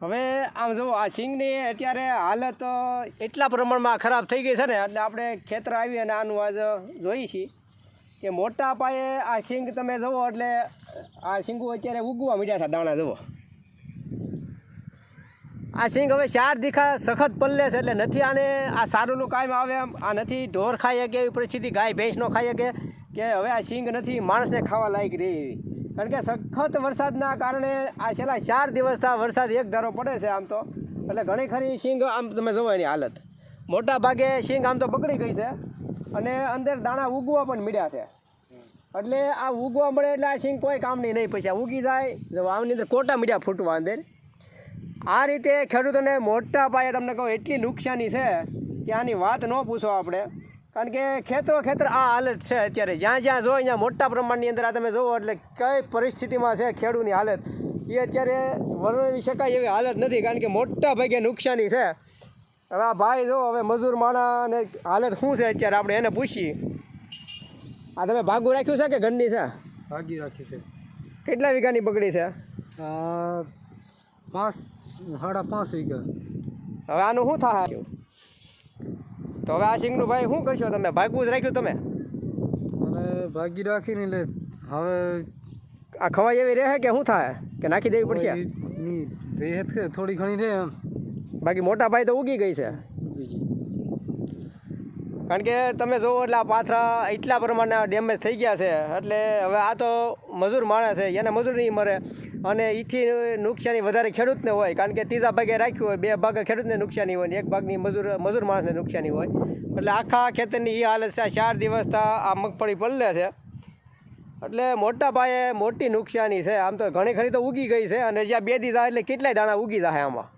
હવે આમ જો આ સિંગની અત્યારે હાલત એટલા પ્રમાણમાં ખરાબ થઈ ગઈ છે ને, એટલે આપણે ખેતર આવી અને આનું આજ જોઈએ છીએ કે મોટા પાયે આ સિંગ તમે જુઓ એટલે આ સિંગો અત્યારે ઉગવા મીડ્યા હતા દાણા, જુઓ. આ સિંગ હવે ચાર દીખા સખત પલ્લે છે એટલે નથી આને આ સારુંનું કાયમ આવે એમ, આ નથી ઢોર ખાઈ શકે એવી પરિસ્થિતિ, ગાય, ભેંસ ન ખાઈ શકે કે હવે આ સિંગ નથી, માણસને ખાવા લાયક રહી એવી. કારણ કે સખત વરસાદના કારણે આ છેલ્લા ચાર દિવસથી વરસાદ એક ધારો પડે છે આમ તો. એટલે ઘણી ખરી શીંગ આમ તમે જોવો એની હાલત. મોટા ભાગે સિંગ આમ તો બગડી ગઈ છે અને અંદર દાણા ઉગવા પણ મળ્યા છે. એટલે આ ઉગવા મળે એટલે આ સિંગ કોઈ કામની નહીં. પછી ઉગી જાય આમની અંદર કોટા મીડિયા ફૂટવા અંદર. આ રીતે ખેડૂતોને મોટા પાયે તમને કહું એટલી નુકસાની છે કે આની વાત ન પૂછો આપણે. કારણ કે ખેતરો ખેતર આ હાલત છે અત્યારે. જ્યાં જ્યાં જોઈ અહીંયા મોટા પ્રમાણની અંદર આ તમે જુઓ એટલે કઈ પરિસ્થિતિમાં છે ખેડૂતની હાલત. એ અત્યારે વર્ણવી શકાય એવી હાલત નથી કારણ કે મોટા ભાગે નુકસાની છે. હવે આ ભાઈ જો હવે મજૂર માણાને હાલત શું છે અત્યારે આપણે એને પૂછીએ. આ તમે ભાગું રાખ્યું છે કે ઘરની છે? ભાગી રાખી છે. કેટલા વીઘાની બગડી છે? પાંચ સાડા પાંચ વીઘા. હવે આનું શું થાય? તો હવે આ સિંગનું ભાઈ શું કરશો તમે? ભાગવું જ રાખ્યું તમે? અને ભાગી રાખીને એટલે હવે આ ખવાઈ એવી રહે કે શું થાય? કે નાખી દેવી પડશે? ની થોડી ઘણી રહે બાકી મોટા ભાઈ તો ઉગી ગઈ છે. કારણ કે તમે જુઓ એટલે આ પાથરા એટલા પ્રમાણના ડેમેજ થઈ ગયા છે. એટલે હવે આ તો મજૂર માણસ છે, એને મજૂર નહીં મરે. અને એથી નુકસાની વધારે ખેડૂતને હોય, કારણ કે ત્રીજા ભાગે રાખ્યું હોય, બે ભાગે ખેડૂતને નુકસાની હોય ને એક ભાગની મજૂર મજૂર માણસને નુકસાની હોય. એટલે આખા ખેતરની એ હાલત છે ચાર દિવસથી આ મગફળી પલ્લે છે. એટલે મોટા પાયે મોટી નુકસાની છે. આમ તો ઘણી ખરી તો ઉગી ગઈ છે અને જ્યાં બે દી જાય એટલે કેટલાય દાણા ઉગી જાય આમાં.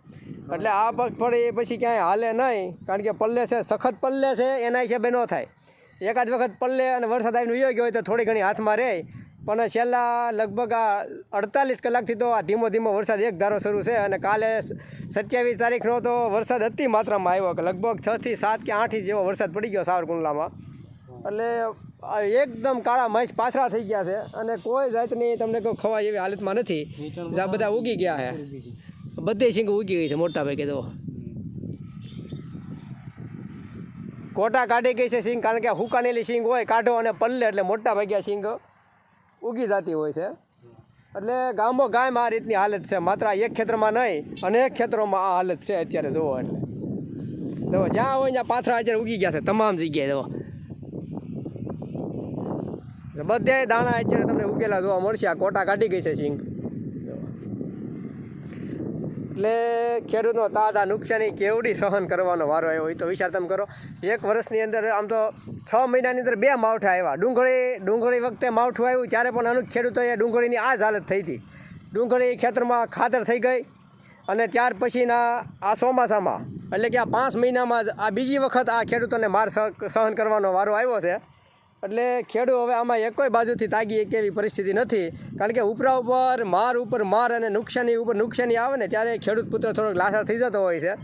એટલે આ મગફળી પછી ક્યાંય હાલે નહીં કારણ કે પલ્લે છે સખત પલ્લે છે એના હિસાબે ન થાય. એકાદ વખત પલ્લે અને વરસાદ આવીને ઉયો ગયો હોય તો થોડી ઘણી હાથમાં રહે. પણ છેલ્લા લગભગ આ અડતાલીસ કલાકથી તો આ ધીમો ધીમો વરસાદ એક ધારો શરૂ છે અને કાલે સત્યાવીસ તારીખનો તો વરસાદ અતિ માત્રામાં આવ્યો કે લગભગ છથી સાત કે આઠ ઇંચ જેવો વરસાદ પડી ગયો સાવરકુંડલામાં. એટલે આ એકદમ કાળા મહેશ પાછરા થઈ ગયા છે અને કોઈ જાતની તમને કોઈ ખવાય એવી હાલતમાં નથી. આ બધા ઉગી ગયા છે. બધી સિંગ ઉગી ગઈ છે, મોટા ભાગે તો. કોટા કાઢી ગઈ છે સિંગ કારણ કે હુકાનેલી સિંગ હોય, કાઢો અને પલ્લે એટલે મોટા ભાગ્યા સિંગ ઉગી જતી હોય છે. એટલે ગામો ગામ આ રીતની હાલત છે, માત્ર એક ખેતરમાં નહીં અનેક ખેતરોમાં આ હાલત છે અત્યારે જુઓ એટલે. જો જ્યાં હોય ત્યાં પાથરા અત્યારે ઉગી ગયા છે, તમામ જગ્યાએ જો બધે દાણા અત્યારે તમને ઉગેલા જોવા મળશે, આ કોટા કાઢી ગઈ છે સિંગ એટલે ખેડૂતનો તાજા નુકસાની કેવડી સહન કરવાનો વારો આવ્યો હોય તો વિચાર તમે કરો. એક વર્ષની અંદર આમ તો છ મહિનાની અંદર બે માવઠા આવ્યા. ડુંગળી ડુંગળી વખતે માવઠું આવ્યું, ત્યારે પણ અનુક ખેડૂતોએ ડુંગળીની આ જ હાલત થઈ હતી. ડુંગળી ખેતરમાં ખાતર થઈ ગઈ અને ત્યાર પછીના આ ચોમાસામાં, એટલે કે આ પાંચ મહિનામાં જ આ બીજી વખત આ ખેડૂતોને માર સહન કરવાનો વારો આવ્યો છે. એટલે ખેડૂત હવે આમાં એકોય બાજુથી તાગી એક એવી પરિસ્થિતિ નથી. કારણ કે ઉપરા ઉપર માર ઉપર માર અને નુકસાની ઉપર નુકસાની આવે ને ત્યારે ખેડૂત પુત્ર થોડોક લાસાર થઈ જતો હોય છે.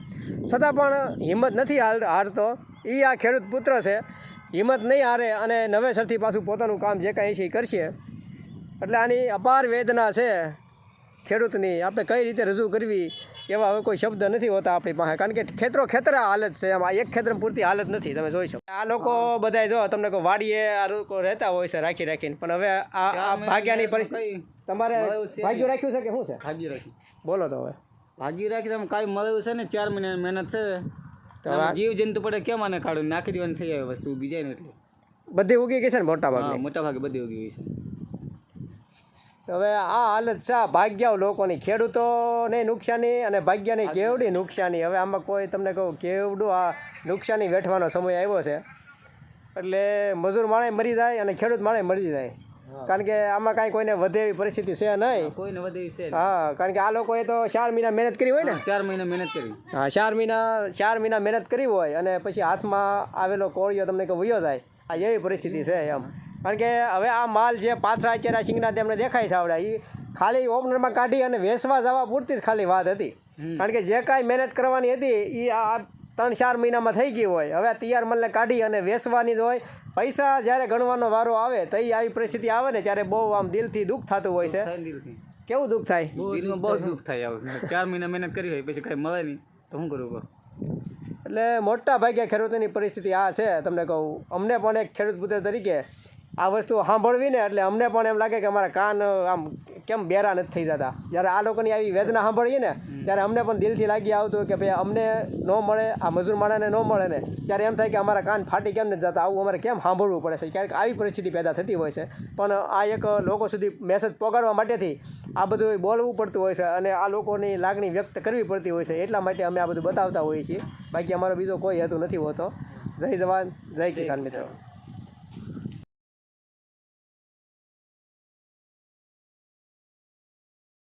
છતાં પણ હિંમત નથી હાર, હારતો. એ આ ખેડૂત પુત્ર છે. હિંમત નહીં હારે અને નવેસરથી પાછું પોતાનું કામ જે કાંઈ છે એ કરશે. એટલે આની અપાર વેદના છે. ખેડૂતની આપણે કઈ રીતે રજૂ કરવી એવા હવે કોઈ શબ્દ નથી હોતા આપણી પાસે. કારણ કે ખેતરો ખેતર હાલત છે એમાં એક ખેતર પૂરતી હાલત નથી તમે જોઈ શકો. આ લોકો બધા જો તમને કોઈ વાડીએ આ લોકો રહેતા હોય છે રાખી રાખીને પણ હવે આ ભાગ્યાની પરિસ્થિતિ તમારે ભાગ્યું રાખ્યું છે કે શું છે? ભાગ્યું રાખ્યું. બોલો તો હવે. ભાગ્યું રાખી તમે કાંઈ મળ્યું છે ને? ચાર મહિના મહેનત છે. જીવ જંતુ પડે કેમ આને કાઢું નાખી દેવાની થઈ જાય વસ્તુ ઉગી જાય ને એટલે. બધી ઉગી ગઈ છે ને મોટા ભાગે મોટા ભાગે બધી ઉગી ગઈ છે. હવે આ હાલત છે ભાગ્યાઓ લોકોની. ખેડૂતોને નુકસાની અને ભાગ્યાની કેવડી નુકસાની. હવે આમાં કોઈ તમને કહું કેવડું આ નુકસાની વેઠવાનો સમય આવ્યો છે. એટલે મજૂર માણે મરી જાય અને ખેડૂત માણે મરી જાય. કારણ કે આમાં કાંઈ કોઈને વધે એવી પરિસ્થિતિ છે નહીં. કોઈને વધે છે હા કારણ કે આ લોકોએ તો ચાર મહિના મહેનત કરી હોય ને? ચાર મહિના મહેનત કરી. હા ચાર મહિના ચાર મહિના મહેનત કરી હોય અને પછી હાથમાં આવેલો કોળિયો તમને કે વયો જાય. આ એવી પરિસ્થિતિ છે એમ. કારણ કે હવે આ માલ જે પાથરા ચેરા આ તેમને દેખાય છે આવડે એ ખાલી ઓપનરમાં કાઢી અને વેસવા જવા પૂરતી જ ખાલી વાત હતી. કારણ કે જે કાંઈ મહેનત કરવાની હતી એ આ ત્રણ ચાર મહિનામાં થઈ ગઈ હોય. હવે તૈયાર મલને કાઢી અને વેચવાની જ હોય. પૈસા જ્યારે ગણવાનો વારો આવે તો એ આવી પરિસ્થિતિ આવે ને ત્યારે બહુ આમ દિલથી દુઃખ થતું હોય છે. કેવું દુઃખ થાય? દિલમાં બહુ દુઃખ થાય આવું. ચાર મહિના મહેનત કરી હોય પછી કાંઈ મળે નહીં. તો શું કરવું એટલે મોટા ભાગે ખેડૂતોની પરિસ્થિતિ આ છે તમને કહું. અમને પણ એક ખેડૂત પુત્ર તરીકે આ વસ્તુ સાંભળવી ને એટલે અમને પણ એમ લાગે કે અમારા કાન, આમ કેમ બેરા નથી થઈ જતા? જ્યારે આ લોકોની આવી વેદના સાંભળીએ ને ત્યારે અમને પણ દિલથી લાગી આવતું કે ભાઈ અમને ન મળે, આ મજૂર માણાને ન મળે ને. ત્યારે એમ થાય કે અમારા કાન ફાટી કેમ નથી જતા? આવું અમારે કેમ સાંભળવું પડે છે? ક્યારેક આવી પરિસ્થિતિ પેદા થતી હોય છે. પણ આ એક લોકો સુધી મેસેજ પહોંચાડવા માટેથી આ બધું બોલવું પડતું હોય છે અને આ લોકોની લાગણી વ્યક્ત કરવી પડતી હોય છે. એટલા માટે અમે આ બધું બતાવતા હોઈએ છીએ. બાકી અમારો બીજો કોઈ હેતુ નથી હોતો. જય જવાન, જય કિસાન મિત્રો.